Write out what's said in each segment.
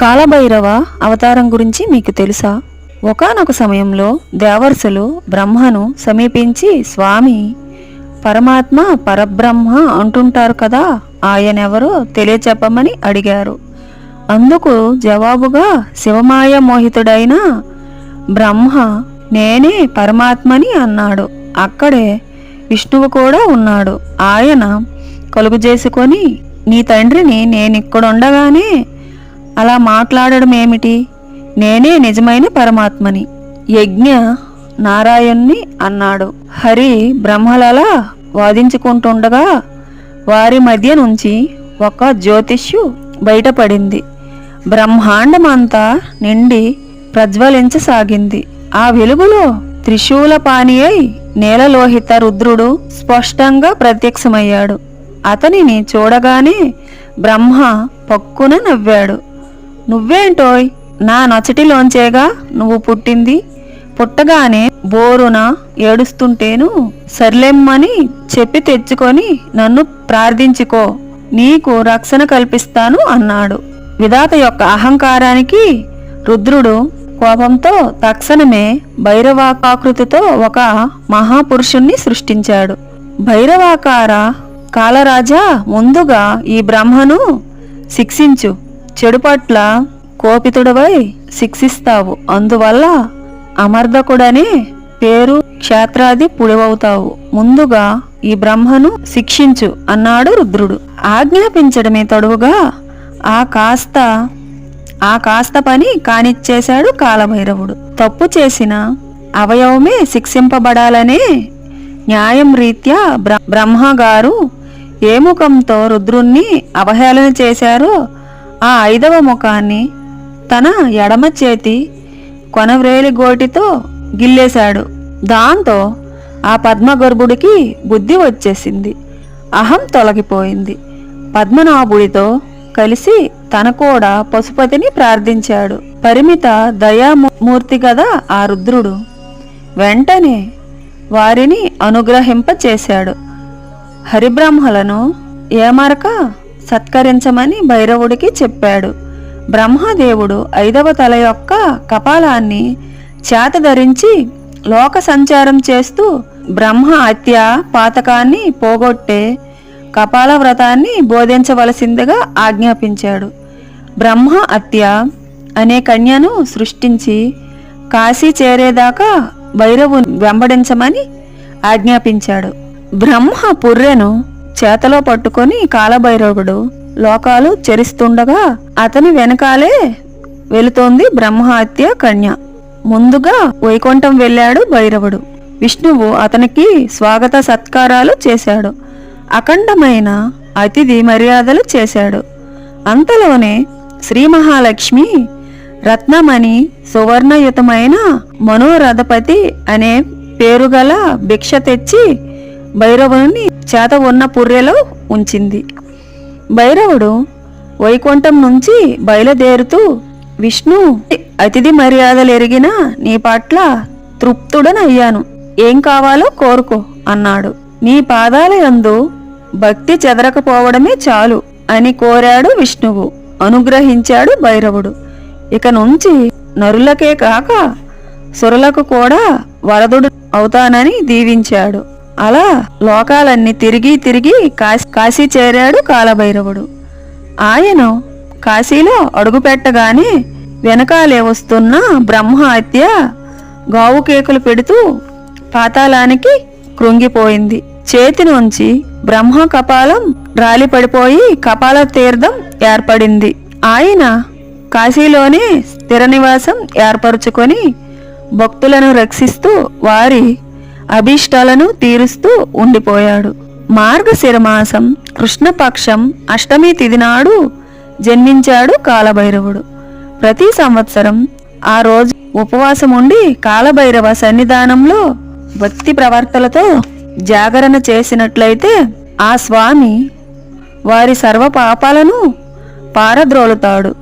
కాలభైరవ అవతారం గురించి మీకు తెలుసా? ఒకానొక సమయంలో దేవర్సులు బ్రహ్మను సమీపించి స్వామి పరమాత్మ పరబ్రహ్మ అంటుంటారు కదా ఆయనెవరో తెలియచెప్పమని అడిగారు. అందుకు జవాబుగా శివమాయ మోహితుడైన బ్రహ్మ నేనే పరమాత్మని అన్నాడు. అక్కడే విష్ణువు కూడా ఉన్నాడు. ఆయన కలుగు చేసుకొని నీ తండ్రిని నేనిక్కడుండగానే అలా మాట్లాడడం ఏమిటి? నేనే నిజమైన పరమాత్మని. యజ్ఞ నారాయణ్ణి అన్నాడు. హరి బ్రహ్మలలా వాదించుకుంటుండగా వారి మధ్య నుంచి ఒక జ్యోతిష్యు బయటపడింది. బ్రహ్మాండమంతా నిండి ప్రజ్వలించసాగింది. ఆ వెలుగులో త్రిశూలపాణి అయి నేలలోహిత రుద్రుడు స్పష్టంగా ప్రత్యక్షమయ్యాడు. అతనిని చూడగానే బ్రహ్మ పక్కున నవ్వాడు. నువ్వేంటోయ్? నా నచ్చటిలోంచేగా నువ్వు పుట్టింది. పుట్టగానే బోరున ఏడుస్తుంటేను సర్లెమ్మని చెప్పి తెచ్చుకొని నన్ను ప్రార్థించుకో. నీకు రక్షణ కల్పిస్తాను అన్నాడు. విధాత యొక్క అహంకారానికి రుద్రుడు కోపంతో తక్షణమే భైరవాకాకృతితో ఒక మహాపురుషుణ్ణి సృష్టించాడు. భైరవాకార కాలరాజా ముందుగా ఈ బ్రహ్మను శిక్షించు. చెడు పట్ల కోపితుడవై శిక్షిస్తావు. అందువల్ల అమర్ధకుడనే పేరు క్షేత్రాది పుడివవుతావు. ముందుగా ఈ బ్రహ్మను శిక్షించు అన్నాడు రుద్రుడు. ఆజ్ఞాపించడమే తడువుగా ఆ కాస్త ఆ కాస్త పని కానిచ్చేశాడు కాలభైరవుడు. తప్పు చేసిన అవయవమే శిక్షింపబడాలనే న్యాయం రీత్యా బ్రహ్మగారు ఏ ముఖంతో రుద్రుణ్ణి అవహేళన చేశారో ఆ ఐదవ ముఖాన్ని తన ఎడమ చేతి కొనవ్రేలి గోటితో గిల్లేశాడు. దాంతో ఆ పద్మగర్భుడికి బుద్ధి వచ్చేసింది. అహం తొలగిపోయింది. పద్మనాభుడితో కలిసి తన కూడా పశుపతిని ప్రార్థించాడు. పరిమిత దయామూర్తి గదా ఆ రుద్రుడు. వెంటనే వారిని అనుగ్రహింపచేశాడు. హరిబ్రహ్మలను ఏమరక సత్కరించమని భైరవుడికి చెప్పాడు. బ్రహ్మదేవుడు ఐదవ తల యొక్క కపాలాన్ని చేత ధరించి లోక సంచారం చేస్తూ బ్రహ్మ హత్య పాతకాన్ని పోగొట్టే కపాల వ్రతాన్ని బోధించవలసిందిగా ఆజ్ఞాపించాడు. బ్రహ్మ హత్య అనే కన్యను సృష్టించి కాశీ చేరేదాకా భైరవు వెంబడించమని ఆజ్ఞాపించాడు. బ్రహ్మ పుర్రెను చేతలో పట్టుకొని కాలభైరవుడు లోకాలు చెరిస్తుండగా అతని వెనకాలే వెళుతోంది బ్రహ్మహత్య కన్య. ముందుగా వైకుంఠం వెళ్ళాడు భైరవుడు. విష్ణువు అతనికి స్వాగత సత్కారాలు చేశాడు. అఖండమైన అతిథి మర్యాదలు చేశాడు. అంతలోనే శ్రీ మహాలక్ష్మి రత్నమణి సువర్ణయుతమైన మనోరథపతి అనే పేరుగల భిక్ష తెచ్చి భైరవుని చేత ఉన్న పుర్రెలో ఉంచింది. భైరవుడు వైకుంఠం నుంచి బయలుదేరుతూ విష్ణు అతిథి మర్యాదలు ఎరిగిన నీ పట్ల తృప్తుడనయ్యాను. ఏం కావాలో కోరుకో అన్నాడు. నీ పాదాల యందు భక్తి చెదరకపోవడమే చాలు అని కోరాడు విష్ణువు. అనుగ్రహించాడు భైరవుడు. ఇక నుంచి నరులకే కాక సురులకు కూడా వరదుడు అవుతానని దీవించాడు. అలా లోకాలన్నీ తిరిగి తిరిగి కాశీ కాశీ చేరాడు కాలభైరవుడు. ఆయన కాశీలో అడుగుపెట్టగానే వెనకాలే వస్తున్న బ్రహ్మ హత్య గావు కేకులు పెడుతూ పాతాళానికి కృంగిపోయింది. చేతి నుంచి బ్రహ్మ కపాలం రాలి పడిపోయి కపాల తీర్థం ఏర్పడింది. ఆయన కాశీలోనే స్థిర నివాసం ఏర్పరచుకొని భక్తులను రక్షిస్తూ వారి అభీష్టాలను తీరుస్తూ ఉండిపోయాడు. మార్గశిరమాసం కృష్ణపక్షం అష్టమి తిది నాడు జన్మించాడు కాలభైరవుడు. ప్రతి సంవత్సరం ఆ రోజు ఉపవాసం ఉండి కాలభైరవ సన్నిధానంలో భక్తి ప్రవర్తలతో జాగరణ చేసినట్లయితే ఆ స్వామి వారి సర్వ పాపాలను పారద్రోలుతాడు.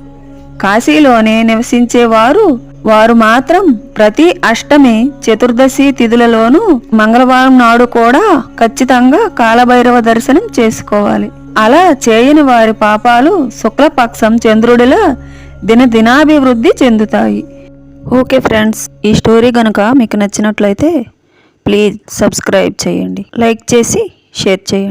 కాశీలోనే నివసించేవారు వారు మాత్రం ప్రతి అష్టమి చతుర్దశి తిథులలోనూ మంగళవారం నాడు కూడా ఖచ్చితంగా కాలభైరవ దర్శనం చేసుకోవాలి. అలా చేయని వారి పాపాలు శుక్లపక్షం చంద్రుడిలా దినదినాభివృద్ధి చెందుతాయి. ఓకే ఫ్రెండ్స్ ఈ స్టోరీ కనుక మీకు నచ్చినట్లయితే ప్లీజ్ సబ్స్క్రైబ్ చేయండి. లైక్ చేసి షేర్ చేయండి.